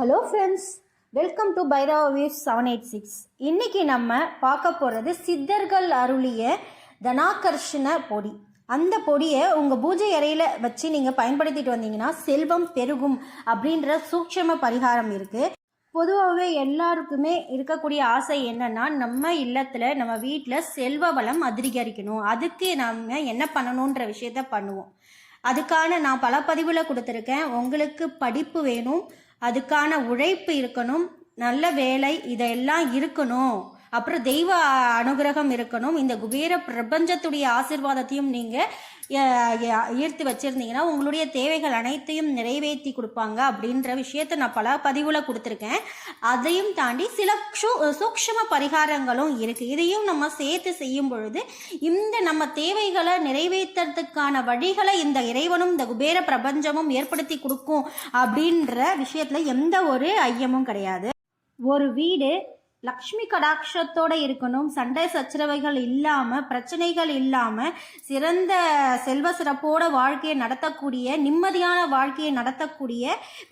Hello friends welcome to Bhairava views seven eight six இன்றைக்கி நம்ம பார்க்க போகிறது சித்தர்கள் அருளிய தனாகர்ஷண பொடி. அந்த பொடியை உங்கள் பூஜை அறையில் வச்சு நீங்கள் பயன்படுத்திட்டு வந்தீங்கன்னா செல்வம் பெருகும் அப்படின்ற சூட்சம பரிகாரம் இருக்குது பொதுவாகவே எல்லாருக்குமே இருக்கக்கூடிய ஆசை என்னென்னா நம்ம இல்லத்தில் நம்ம வீட்டில் செல்வ வளம் அதிகரிக்கணும். அதுக்கு நம்ம என்ன பண்ணணுன்ற விஷயத்த பண்ணுவோம். அதுக்கான நான் பல பதிவில் கொடுத்துருக்கேன். உங்களுக்கு படிப்பு வேணும். அதுக்கான உழைப்பு இருக்கணும் நல்ல வேலை இதெல்லாம் இருக்கணும். அப்புறம் தெய்வ அனுகிரகம் இருக்கணும். இந்த குபேர பிரபஞ்சத்துடைய ஆசிர்வாதத்தையும் நீங்கள் ஈர்த்து வச்சுருந்தீங்கன்னா உங்களுடைய தேவைகள் அனைத்தையும் நிறைவேற்றி கொடுப்பாங்க அப்படின்ற விஷயத்த நான் பல பதிவில் கொடுத்துருக்கேன். அதையும் தாண்டி சில சூக்ஷம பரிகாரங்களும் இருக்குது இதையும் நம்ம சேர்த்து செய்யும் பொழுது இந்த நம்ம தேவைகளை நிறைவேற்றுறதுக்கான வழிகளை இந்த இறைவனும் இந்த குபேர பிரபஞ்சமும் ஏற்படுத்தி கொடுக்கும் அப்படின்ற விஷயத்தில் எந்த ஒரு ஐயமும் கிடையாது. ஒரு வீடு லக்ஷ்மி கடாட்சத்தோடு இருக்கணும். சண்டை சச்சரவைகள் இல்லாமல் பிரச்சனைகள் இல்லாமல் சிறந்த செல்வ சிறப்போட வாழ்க்கையை நடத்தக்கூடிய நிம்மதியான வாழ்க்கையை நடத்தக்கூடிய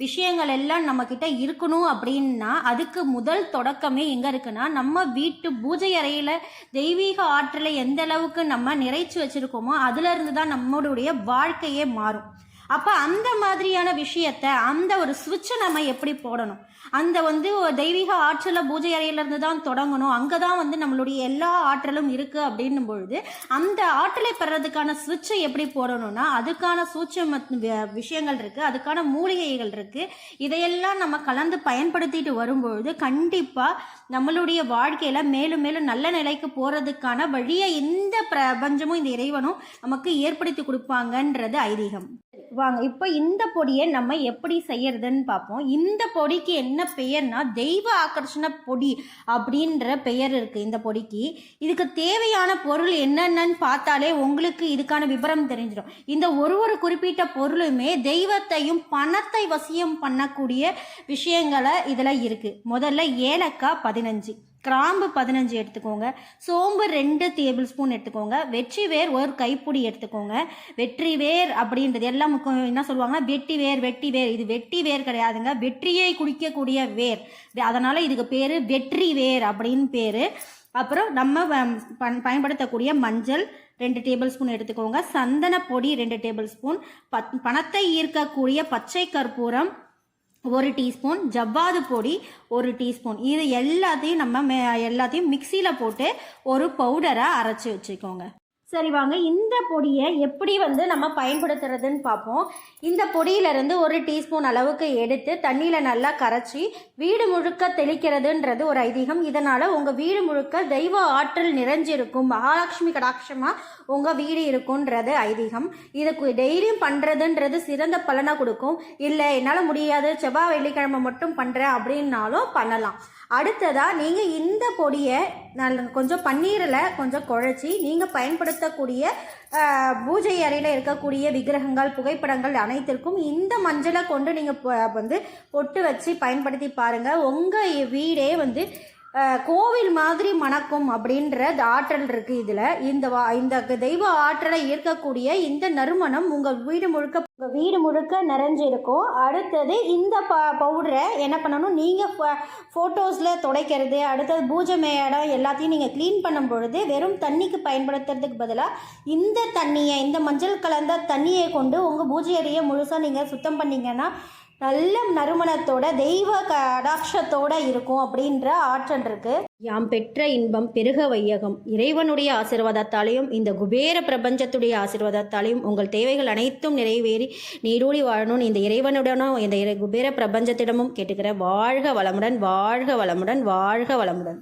விஷயங்கள் எல்லாம் நம்மக்கிட்ட இருக்கணும் அப்படின்னா அதுக்கு முதல் தொடக்கமே எங்கே இருக்குன்னா நம்ம வீட்டு பூஜை அறையில் தெய்வீக ஆற்றலை எந்த அளவுக்கு நம்ம நிறைச்சி வச்சுருக்கோமோ அதுலேருந்து தான் நம்மளுடைய வாழ்க்கையே மாறும். அப்போ அந்த மாதிரியான விஷயத்த அந்த ஒரு சுவிட்சை நம்ம எப்படி போடணும்? அந்த வந்து தெய்வீக ஆற்றலை பூஜை அறையிலேருந்து தான் தொடங்கணும். அங்கே தான் வந்து நம்மளுடைய எல்லா ஆற்றலும் இருக்குது அப்படின்னும் பொழுது அந்த ஆற்றலை பெறதுக்கான சுவிட்சை எப்படி போடணும்னா அதுக்கான சூட்சம விஷயங்கள் இருக்குது அதுக்கான மூலிகைகள் இருக்குது இதையெல்லாம் நம்ம கலந்து பயன்படுத்திட்டு வரும்பொழுது கண்டிப்பாக நம்மளுடைய வாழ்க்கையில் மேலும் மேலும் நல்ல நிலைக்கு போகிறதுக்கான வழியை இந்த பிரபஞ்சமும் இந்த இறைவனும் நமக்கு ஏற்படுத்தி கொடுப்பாங்கன்றது ஐதீகம். வாங்க இப்போ இந்த பொடியை நம்ம எப்படி செய்யறதுன்னு பார்ப்போம். இந்த பொடிக்கு என்ன பெயர்னா தெய்வ ஆக்கர்ஷண பொடி அப்படின்ற பெயர் இருக்குது இந்த பொடிக்கு. இதுக்கு தேவையான பொருள் என்னென்னு பார்த்தாலே உங்களுக்கு இதுக்கான விவரம் தெரிஞ்சிடும். இந்த ஒரு ஒரு குறிப்பிட்ட பொருளுமே தெய்வத்தையும் பணத்தை வசியம் பண்ணக்கூடிய விஷயங்களை இதில் இருக்குது முதல்ல ஏலக்காய் பதினஞ்சு. கிராம்பு பதினஞ்சு எடுத்துக்கோங்க சோம்பு ரெண்டு டேபிள் ஸ்பூன் எடுத்துக்கோங்க வெற்றி வேர் ஒரு கைப்பிடி எடுத்துக்கோங்க. வெற்றி வேர் அப்படின்றது எல்லாம் என்ன சொல்லுவாங்கன்னா வெட்டி வேர் வெட்டி வேர் இது வெட்டி வேர் கிடையாதுங்க. வெற்றியை குடிக்கக்கூடிய வேர். அதனால் இதுக்கு பேர் வெற்றி வேர் அப்படின்னு பேர். அப்புறம் நம்ம பயன்படுத்தக்கூடிய மஞ்சள் ரெண்டு டேபிள் ஸ்பூன் எடுத்துக்கோங்க. சந்தன பொடி ரெண்டு டேபிள் ஸ்பூன் பத் பணத்தை ஈர்க்கக்கூடிய பச்சை கற்பூரம் ஒரு டீஸ்பூன் ஜவ்வாது பொடி ஒரு டீஸ்பூன். இது எல்லாத்தையும் நம்ம எல்லாத்தையும் மிக்சியில் போட்டு ஒரு பவுடரை அரைச்சி வச்சுக்கோங்க. சரி வாங்க இந்த பொடியை எப்படி வந்து நம்ம பயன்படுத்துறதுன்னு பார்ப்போம். இந்த பொடியிலேருந்து ஒரு டீஸ்பூன் அளவுக்கு எடுத்து தண்ணியில் நல்லா கரைச்சி வீடு முழுக்க தெளிக்கிறதுன்றது ஒரு ஐதீகம். இதனால் உங்கள் வீடு முழுக்க தெய்வ ஆற்றல் நிறைஞ்சிருக்கும். மகாலட்சுமி கடாட்சமாக உங்கள் வீடு இருக்குன்றது ஐதீகம். இதுக்கு டெய்லியும் பண்ணுறதுன்றது சிறந்த பலனை கொடுக்கும். இல்லை என்னால் முடியாது செவ்வாய் வெள்ளிக்கிழமை மட்டும் பண்ணுறேன் அப்படின்னாலும் பண்ணலாம். அடுத்ததாக நீங்கள் இந்த பொடியை நல்ல கொஞ்சம் பன்னீரில் கொஞ்சம் குழச்சி நீங்கள் பயன்படுத்தக்கூடிய பூஜை அறையில் இருக்கக்கூடிய விக்கிரகங்கள் புகைப்படங்கள் அனைத்திற்கும் இந்த மஞ்சளை கொண்டு நீங்கள் வந்து பொட்டு வச்சு பயன்படுத்தி பாருங்கள் உங்கள் வீடே வந்து கோவில் மாதிரி மணக்கும் அப்படின்ற ஆற்றல் இருக்குது இதில். இந்த வா இந்த தெய்வ ஆற்றலை ஈர்க்கக்கூடிய இந்த நறுமணம் உங்கள் வீடு முழுக்க உங்கள் வீடு முழுக்க நிறைஞ்சிருக்கும். அடுத்தது இந்த ப பவுடரை என்ன பண்ணணும்? நீங்கள் ஃபோட்டோஸில் துடைக்கிறது அடுத்தது பூஜை மேடம் எல்லாத்தையும் நீங்கள் க்ளீன் பண்ணும் பொழுது வெறும் தண்ணிக்கு பயன்படுத்துறதுக்கு பதிலாக இந்த தண்ணியை இந்த மஞ்சள் கலந்த தண்ணியை கொண்டு உங்கள் பூஜை அறையை முழுசாக நீங்கள் சுத்தம் பண்ணிங்கன்னா நல்ல நறுமணத்தோட தெய்வ கடாட்சத்தோட இருக்கும் அப்படின்ற ஆற்றல் இருக்கு. யாம் பெற்ற இன்பம் பெருக வையகம். இறைவனுடைய ஆசிர்வாதத்தாலையும் இந்த குபேர பிரபஞ்சத்துடைய ஆசிர்வாதத்தாலையும் உங்கள் தேவைகள் அனைத்தும் நிறைவேறி நீரூடி வாழணும்னு இந்த இறைவனுடனும் இந்த குபேர பிரபஞ்சத்திடமும் கேட்டுக்கிற வாழ்க வளமுடன் வாழ்க வளமுடன் வாழ்க வளமுடன்.